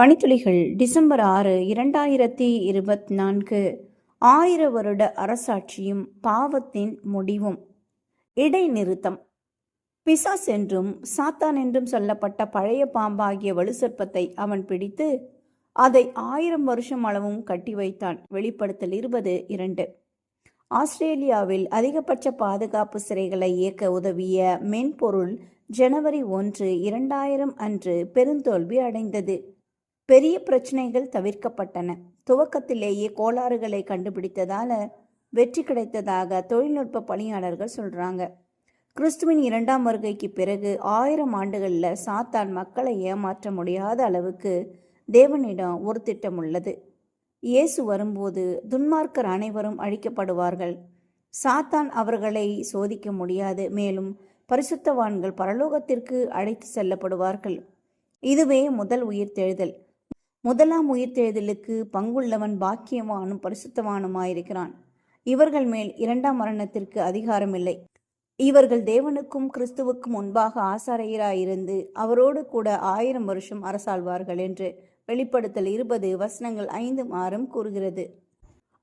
பனித்துளிகள் December ஆறு இரண்டாயிரத்தி இருபத்தி நான்கு ஆயிர வருட அரசாட்சியும் பாவத்தின் முடிவும். இடைநிறுத்தம். பிசாஸ் என்றும் சாத்தான் என்றும் சொல்லப்பட்ட பழைய பாம்பாகிய வலுசற்பத்தை அவன் பிடித்து அதை ஆயிரம் வருஷம் அளவும் கட்டி வைத்தான். வெளிப்படுத்தல் இருபது இரண்டு. ஆஸ்திரேலியாவில் அதிகபட்ச பாதுகாப்பு சிறைகளை இயக்க உதவிய மென்பொருள் ஜனவரி ஒன்று இரண்டாயிரம் அன்று பெருந்தோல்வி அடைந்தது. பெரிய பிரச்சனைகள் தவிர்க்கப்பட்டன. துவக்கத்திலேயே கோளாறுகளை கண்டுபிடித்ததால் வெற்றி கிடைத்ததாக தொழில்நுட்ப பணியாளர்கள் சொல்கிறாங்க கிறிஸ்துவின் இரண்டாம் வருகைக்கு பிறகு ஆயிரம் ஆண்டுகளில் சாத்தான் மக்களை ஏமாற்ற முடியாத அளவுக்கு தேவனிடம் ஒரு திட்டம் உள்ளது. இயேசு வரும்போது துன்மார்க்கர் அனைவரும் அழிக்கப்படுவார்கள். சாத்தான் அவர்களை சோதிக்க முடியாது. மேலும் பரிசுத்தவான்கள் பரலோகத்திற்கு அழைத்து செல்லப்படுவார்கள். இதுவே முதல் உயிர்த்தெழுதல். முதலாம் உயிர்த்தெழுதலுக்கு பங்குள்ளவன் பாக்கியவானும் பரிசுத்தவானுமாயிருக்கிறான். இவர்கள் மேல் இரண்டாம் மரணத்திற்கு அதிகாரமில்லை. இவர்கள் தேவனுக்கும் கிறிஸ்துவுக்கும் முன்பாக ஆசாரையராயிருந்து அவரோடு கூட ஆயிரம் வருஷம் அரசாழ்வார்கள் என்று வெளிப்படுத்தல் இருபது வசனங்கள் ஐந்து ஆறும் கூறுகிறது.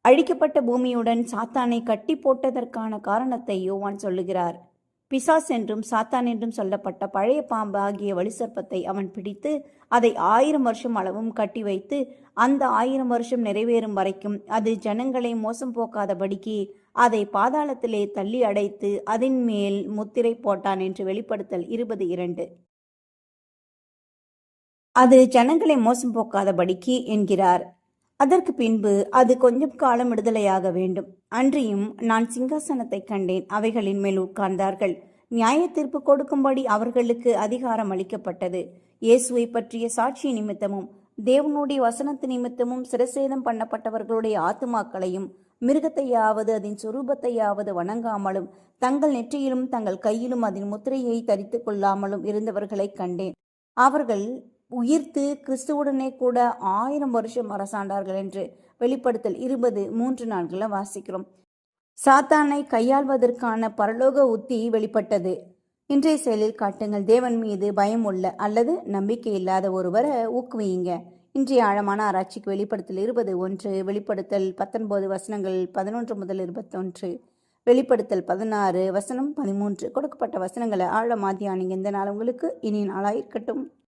அழிக்கப்பட்ட பூமியுடன் சாத்தானை கட்டி போட்டதற்கான காரணத்தை யோவான் சொல்லுகிறார். பிசாஸ் என்றும் சாத்தான் என்றும் சொல்லப்பட்ட பழைய பாம்பு ஆகிய வலிசர்ப்பத்தை அவன் பிடித்து அதை ஆயிரம் வருஷம் அளவும் கட்டி வைத்து அந்த ஆயிரம் வருஷம் நிறைவேறும் வரைக்கும் அது ஜனங்களை மோசம் போக்காதபடிக்கு அதை பாதாளத்திலே தள்ளி அடைத்து அதன் மேல் முத்திரை போட்டான் என்று வெளிப்படுத்தல் இருபது இரண்டு. அது ஜனங்களை மோசம் போக்காதபடிக்கு என்கிறார். அதற்கு பின்பு அது கொஞ்சம் காலம் விடுதலையாக வேண்டும். அன்றியும் நான் சிங்காசனத்தை கண்டேன். அவைகளின் மேல் உட்கார்ந்தார்கள். நியாய தீர்ப்பு கொடுக்கும்படி அவர்களுக்கு அதிகாரம் அளிக்கப்பட்டது. இயேசுவை பற்றிய சாட்சி நிமித்தமும் தேவனுடைய வசனத்து நிமித்தமும் சிரசேதம் பண்ணப்பட்டவர்களுடைய ஆத்துமாக்களையும் மிருகத்தையாவது அதன் சுரூபத்தையாவது வணங்காமலும் தங்கள் நெற்றியிலும் தங்கள் கையிலும் அதன் முத்திரையை தரித்து கொள்ளாமலும் இருந்தவர்களை கண்டேன். அவர்கள் உயிர்த்து கிறிஸ்துவுடனே கூட ஆயிரம் வருஷம் அரசாண்டார்கள் என்று வெளிப்படுத்தல் இருபது மூன்று நாட்களில் வாசிக்கிறோம். சாத்தானை கையாள்வதற்கான பரலோக உத்தி வெளிப்பட்டது. இன்றைய செயலில் காட்டுங்கள். தேவன் மீது பயம் உள்ள அல்லது நம்பிக்கை இல்லாத ஒருவரை ஊக்குவியுங்க. இன்றைய ஆழமான ஆராய்ச்சிக்கு வெளிப்படுத்தல் இருபது ஒன்று வெளிப்படுத்தல் பத்தொன்பது வசனங்கள் பதினொன்று முதல் இருபத்தொன்று வெளிப்படுத்தல் பதினாறு வசனம் பதிமூன்று. கொடுக்கப்பட்ட வசனங்களை ஆழமாதியானிங்க இந்த நாள் உங்களுக்கு இனி நாளாயிருக்கட்டும்.